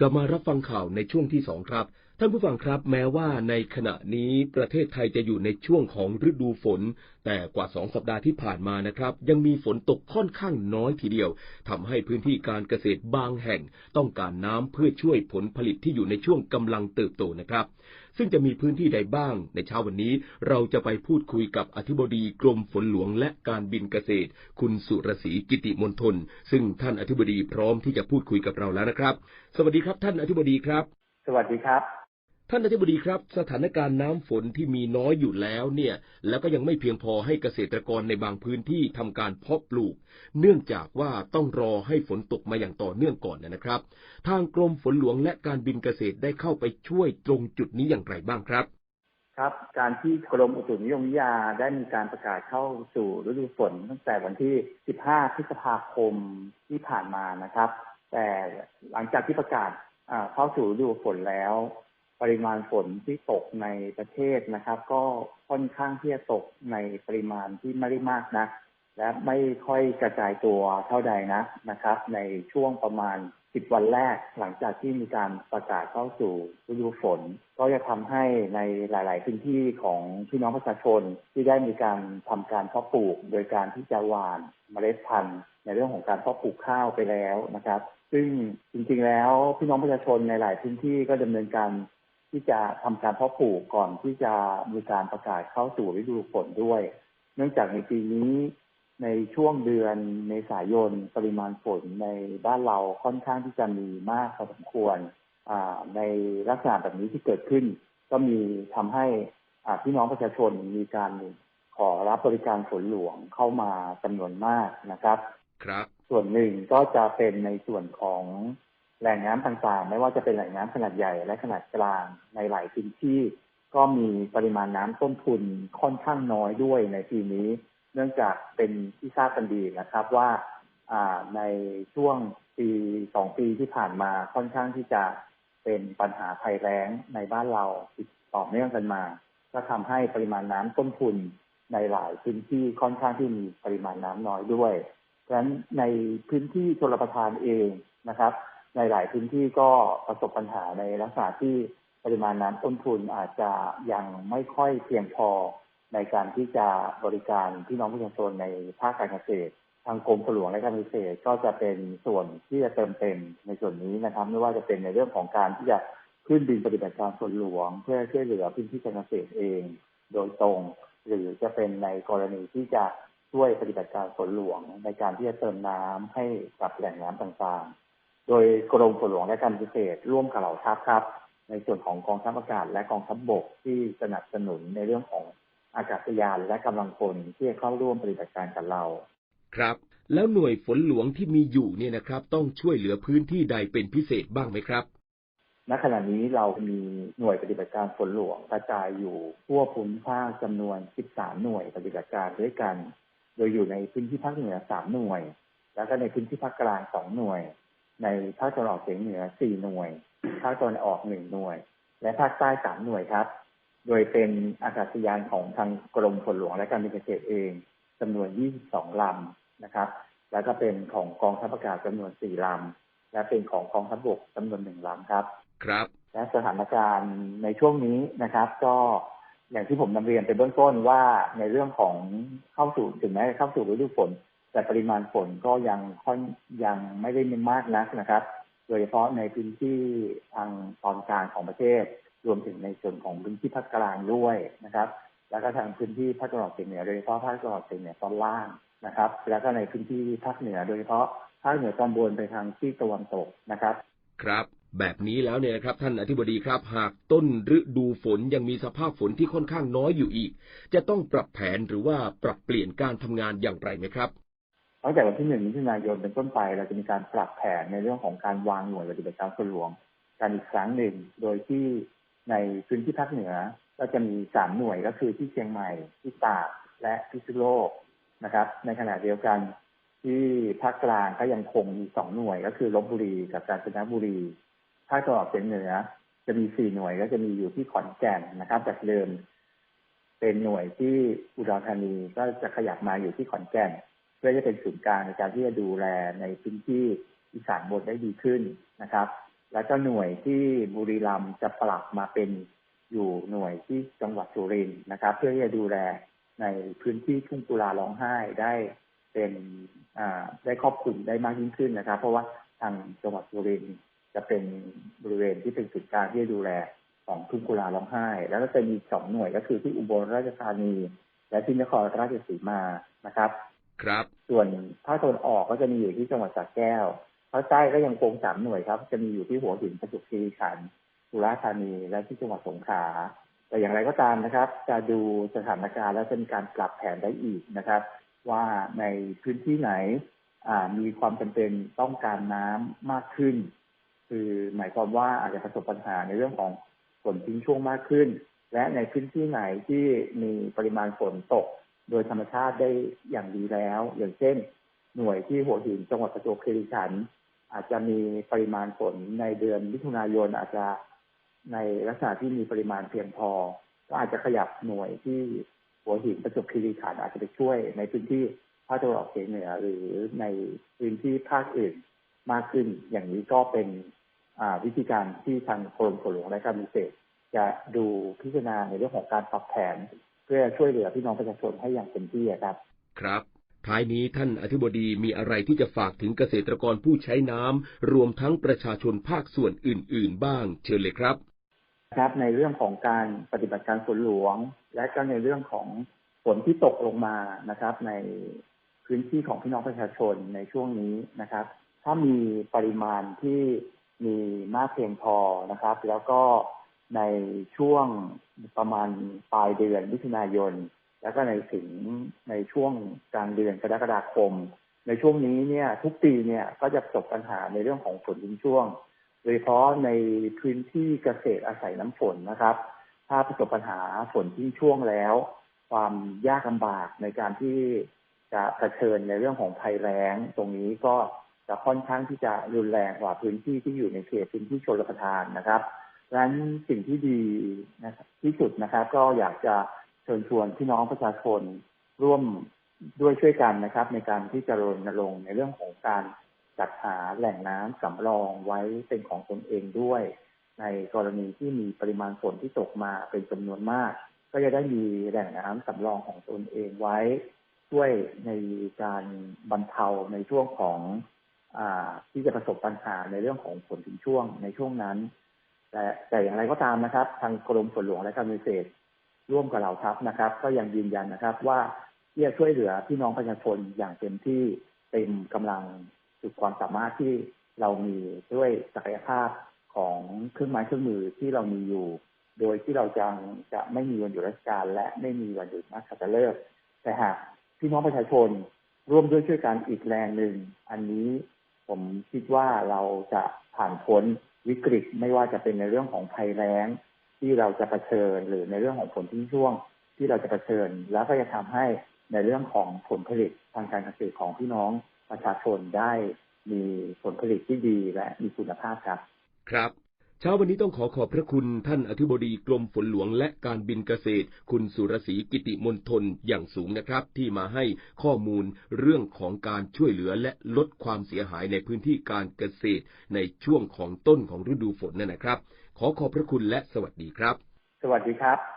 กลับมารับฟังข่าวในช่วงที่สองครับ ท่านผู้ฟังครับแม้ว่าในขณะนี้ประเทศไทยจะอยู่ในช่วงของฤดูฝน แต่กว่าสองสัปดาห์ที่ผ่านมานะครับ ยังมีฝนตกค่อนข้างน้อยทีเดียวทำให้พื้นที่การเกษตรบางแห่ง ต้องการน้ำเพื่อช่วยผลผลิตที่อยู่ในช่วงกำลังเติบโตนะครับ ซึ่งจะมีพื้นที่ใดบ้าง ในเช้าวันนี้ เราจะไปพูดคุยกับอธิบดีกรมฝนหลวงและการบินเกษตร คุณสุรศรีกิติมนทนซึ่งท่านอธิบดีพร้อมที่จะพูดคุยกับเราแล้วนะครับ สวัสดีครับ ท่านอธิบดีครับ สวัสดีครับ ท่านอธิบดีครับ สถานการณ์น้ำฝนที่มีน้อยอยู่แล้วเนี่ย แล้วก็ยังไม่เพียงพอให้เกษตรกรในบางพื้นที่ทำการเพาะปลูก เนื่องจากว่าต้องรอให้ฝนตกมาอย่างต่อเนื่องก่อนนะครับ ทางกรมฝนหลวงและการบินเกษตรได้เข้าไปช่วยตรงจุดนี้อย่างไรบ้างครับ ครับการที่กรมอุตุนิยมวิทยาได้มีการประกาศเข้าสู่ฤดูฝน ตั้งแต่วันที่ 15 พฤษภาคมที่ผ่านมานะครับ แต่หลังจากที่ประกาศเข้าสู่ฤดูฝนแล้ว ปริมาณฝนที่ตกในประเทศนะครับ ก็ค่อนข้างที่จะตกในปริมาณที่ไม่ได้มากนะและไม่ค่อยกระจายตัวเท่าใดนะนะครับ ในช่วงประมาณ 10 วันแรกหลังจากที่มีการประกาศเข้าสู่ฤดูฝน ก็จะทำให้ในหลาย ๆ พื้นที่ของพี่น้องประชาชนที่ได้มีการทำการเพาะปลูก โดยการที่จะหว่านเมล็ดพันธุ์ ในเรื่องของการเพาะปลูกข้าวไปแล้วนะครับ ซึ่งจริง ๆ แล้วพี่น้องประชาชนในหลายพื้นที่ก็ดำเนินการ ที่จะทำการเพาะปลูกก่อนที่จะมีการประกาศเข้าสู่ฤดูฝนด้วย เนื่องจากในปีนี้ในช่วงเดือนเมษายนปริมาณฝนในบ้านเราค่อนข้างที่จะมีมากพอสมควรอ่าในลักษณะแบบนี้ที่เกิดขึ้น ก็มีทำให้อ่าพี่น้องประชาชนมีการขอรับบริการฝนหลวงเข้ามาจำนวนมากนะครับ ครับ ส่วนหนึ่งก็จะเป็นในส่วนของ แหล่งน้ำต่างๆ ไม่ว่าจะเป็นแหล่งน้ำขนาดใหญ่และขนาดกลางในหลายพื้นที่ ก็มีปริมาณน้ำต้นทุนค่อนข้างน้อยด้วยในปีนี้ เนื่องจากเป็นที่ทราบกันดีนะครับว่าอ่าในช่วงปีสองปีที่ผ่านมาค่อนข้างที่จะเป็นปัญหาภัยแล้งในบ้านเราติดต่อเนื่องกันมา ก็ทำให้ปริมาณน้ำต้นทุนในหลายพื้นที่ค่อนข้างที่มีปริมาณน้ำน้อยด้วย เพราะฉะนั้นในพื้นที่ชลประทานเองนะครับ ในหลายพื้นที่ก็ประสบปัญหาในลักษณะที่ปริมาณน้ำต้นทุนอาจจะยังไม่ค่อยเพียงพอในการที่จะบริการพี่น้องประชาชนในภาคการเกษตร ทางกรมฝนหลวงและการเกษตรก็จะเป็นส่วนที่จะเติมเต็มในส่วนนี้นะครับ ไม่ว่าจะเป็นในเรื่องของการที่จะขึ้นบินปฏิบัติการฝนหลวง เพื่อช่วยเหลือพื้นที่การเกษตรเอง โดยตรง หรือจะเป็นในกรณีที่จะช่วยปฏิบัติการฝนหลวง ในการที่จะเติมน้ำให้กับแหล่งน้ำต่างๆ โดยกรมฝนหลวงและการเกษตรร่วมกับเหล่าทัพครับ ในส่วนของกองทัพอากาศและกองทัพบกที่สนับสนุนในเรื่องของอากาศยานและกำลังพลที่จะเข้าร่วมปฏิบัติการกับเรา ครับ แล้วหน่วยฝนหลวงที่มีอยู่เนี่ยนะครับ ต้องช่วยเหลือพื้นที่ใดเป็นพิเศษบ้างไหมครับณขณะนี้เรามีหน่วยปฏิบัติการฝนหลวงกระจายอยู่ทั่วภูมิภาคจำนวน 13 หน่วยปฏิบัติการด้วยกัน โดยอยู่ในพื้นที่ภาคเหนือ 3 หน่วย แล้วก็ในพื้นที่ภาคกลาง 2 หน่วย ในภาคตะวันออกเฉียงเหนือ4หน่วย ภาคตะวันออก1หน่วย และภาคใต้3หน่วยครับ โดยเป็นอากาศยานของทางกรมฝนหลวงและการบินเกษตรเองจำนวน 22 ลำนะครับ แล้วก็เป็นของกองทัพอากาศจำนวน 4 ลำ และเป็นของกองทัพบกจำนวน 1 ลำครับ ครับ และสถานการณ์ในช่วงนี้นะครับ ก็อย่างที่ผมนำเรียนไปเบื้องต้นว่าในเรื่องของเข้าสู่ถึงแม้จะเข้าสู่ฤดูฝน แต่ปริมาณฝนก็ยังค่อนยังไม่ได้มีมากนักนะครับ โดยเฉพาะในพื้นที่ทางตอนกลางของประเทศ รวมถึงในส่วนของพื้นที่ภาคกลางด้วยนะครับ แล้วก็ทางพื้นที่ภาคตะวันออกเฉียงเหนือโดยเฉพาะภาคตะวันออกเฉียงเหนือตอนล่างนะครับ แล้วก็ในพื้นที่ภาคเหนือโดยเฉพาะภาคเหนือตอนบนไปทางที่ตะวันตกนะครับ ครับ แบบนี้แล้วเนี่ยนะครับ ท่านอธิบดีครับ หากต้นฤดูฝนยังมีสภาพฝนที่ค่อนข้างน้อยอยู่อีก จะต้องปรับแผนหรือว่าปรับเปลี่ยนการทำงานอย่างไรไหมครับ ตั้งแต่วันที่หนึ่งมิถุนายนเป็นต้นไปเราจะมีการปรับแผนในเรื่องของการวางหน่วยปฏิบัติการฝนหลวงกันอีกครั้งหนึ่ง โดยที่ในพื้นที่ภาคเหนือก็จะมีสามหน่วยก็คือที่เชียงใหม่ที่ตากและพิษณุโลกนะครับ ในขณะเดียวกันที่ภาคกลางก็ยังคงมีสองหน่วยก็คือลบบุรีกับกาญจนบุรีภาคตะวันออกเฉียงเหนือ จะมีสี่หน่วยก็จะมีอยู่ที่ขอนแก่นนะครับจากเดิม เป็นหน่วยที่อุดรธานีก็จะขยับมาอยู่ที่ขอนแก่น เพื่อจะเป็นศูนย์กลางในการที่จะดูแลในพื้นที่อีสานบนได้ดีขึ้นนะครับ แล้วก็หน่วยที่บุรีรัมย์จะปรับมาเป็นอยู่หน่วยที่จังหวัดสุรินทร์นะครับ เพื่อที่จะดูแลในพื้นที่ทุ่งกุลาร้องไห้ได้เป็นได้ครอบคลุมได้มากยิ่งขึ้นนะครับ เพราะว่าทางจังหวัดสุรินทร์จะเป็นบริเวณที่เป็นจุดกลางที่จะดูแลของทุ่งกุลาร้องไห้ แล้วก็จะมีสองหน่วยก็คือที่อุบลราชธานี และที่นครราชสีมานะครับ ครับ ส่วนภาคตะวันออกก็จะมีอยู่ที่จังหวัดสระแก้วภาคใต้ก็ยังคงสามหน่วยครับ จะมีอยู่ที่หัวหินประจวบคีรีขันธ์สุราษฎร์ธานีและที่จังหวัดสงขลาแต่อย่างไรก็ตามนะครับ จะดูสถานการณ์แล้วจะมีการปรับแผนได้อีกนะครับ ว่าในพื้นที่ไหนมีความจำเป็นต้องการน้ำมากขึ้น คือหมายความว่าอาจจะประสบปัญหาในเรื่องของฝนทิ้งช่วงมากขึ้น และในพื้นที่ไหนที่มีปริมาณฝนตก โดยธรรมชาติได้อย่างดีแล้ว อย่างเช่น หน่วยที่หัวหินจังหวัดประจวบคีรีขันธ์อาจจะมีปริมาณฝนในเดือนมิถุนายนอาจจะในลักษณะที่มีปริมาณเพียงพอ ก็อาจจะขยับหน่วยที่หัวหินประจวบคีรีขันธ์อาจจะไปช่วยในพื้นที่ภาคตะวันออกเฉียงเหนือหรือในพื้นที่ภาคอื่นมากขึ้น อย่างนี้ก็เป็นวิธีการที่ทางกรมฝนหลวงและการเกษตรจะดูพิจารณาในเรื่องของการปรับแผน พื่อช่วยเหลือพี่น้องประชาชนให้อย่างเต็มที่อะครับ ครับ ท้ายนี้ท่านอธิบดีมีอะไรที่จะฝากถึงเกษตรกรผู้ใช้น้ำรวมทั้งประชาชนภาคส่วนอื่น ๆ บ้าง เชิญเลยครับนะครับในเรื่องของการปฏิบัติการฝนหลวง และก็ในเรื่องของฝนที่ตกลงมานะครับ ในพื้นที่ของพี่น้องประชาชนในช่วงนี้นะครับ ถ้ามีปริมาณที่มีมากเพียงพอนะครับ แล้วก็ ในช่วงประมาณปลายเดือนมิถุนายน แล้วก็ในถึงในช่วงกลางเดือนกรกฎาคม ในช่วงนี้เนี่ยทุกปีเนี่ยก็จะประสบปัญหาในเรื่องของฝนทิ้งช่วง โดยเฉพาะในพื้นที่เกษตรอาศัยน้ำฝนนะครับ ถ้าประสบปัญหาฝนทิ้งช่วงแล้ว ความยากลำบากในการที่จะเผชิญในเรื่องของภัยแล้ง ตรงนี้ก็จะค่อนข้างที่จะรุนแรงกว่าพื้นที่ที่อยู่ในเขตพื้นที่ชลประทานนะครับ ดังนั้นสิ่งที่ดีนะครับที่สุดนะครับ ก็อยากจะเชิญชวนพี่น้องประชาชนร่วมด้วยช่วยกันนะครับ ในการที่จะรณรงค์ในเรื่องของการจัดหาแหล่งน้ำสำรองไว้เป็นของตนเองด้วย ในกรณีที่มีปริมาณฝนที่ตกมาเป็นจำนวนมาก ก็จะได้มีแหล่งน้ำสำรองของตนเองไว้ ช่วยในการบรรเทาในช่วงของอที่จะประสบปัญหาในเรื่องของฝนถึงช่วงในช่วงนั้น แต่แต่อย่างไรก็ตามนะครับ ทางกรมฝนหลวงและการเกษตรร่วมกับเราทัพนะครับ ก็ยังยืนยันนะครับว่าที่จะช่วยเหลือพี่น้องประชาชนอย่างเต็มที่เต็มกำลังสุดความสามารถที่เรามีด้วยศักยภาพของเครื่องไม้เครื่องมือที่เรามีอยู่ โดยที่เราจะจะไม่มีวันหยุดราชการ และไม่มีวันหยุดนักขัตฤกษ์แต่หากพี่น้องประชาชนร่วมด้วยช่วยกันอีกแรงหนึ่ง อันนี้ผมคิดว่าเราจะผ่านพ้น วิกฤตไม่ว่าจะเป็นในเรื่องของภัยแล้งที่เราจะะเผชิญหรือในเรื่องของฝนทิ้งช่วง ที่เราจะะเผชิญ แล้วก็จะทำให้ในเรื่องของผลผลิตทางการเกษตรของพี่น้องประชาชนได้มีผลผลิตที่ดีและมีคุณภาพครับ ครับ เช้าวันนี้ต้องขอขอบพระคุณท่านอธิบดีกรมฝนหลวงและการบินเกษตร คุณสุรศรีกิติมนทนอย่างสูงนะครับ ที่มาให้ข้อมูลเรื่องของการช่วยเหลือและลดความเสียหายในพื้นที่การเกษตร ในช่วงของต้นของฤดูฝนนั่นนะครับ ขอขอบพระคุณและสวัสดีครับ สวัสดีครับ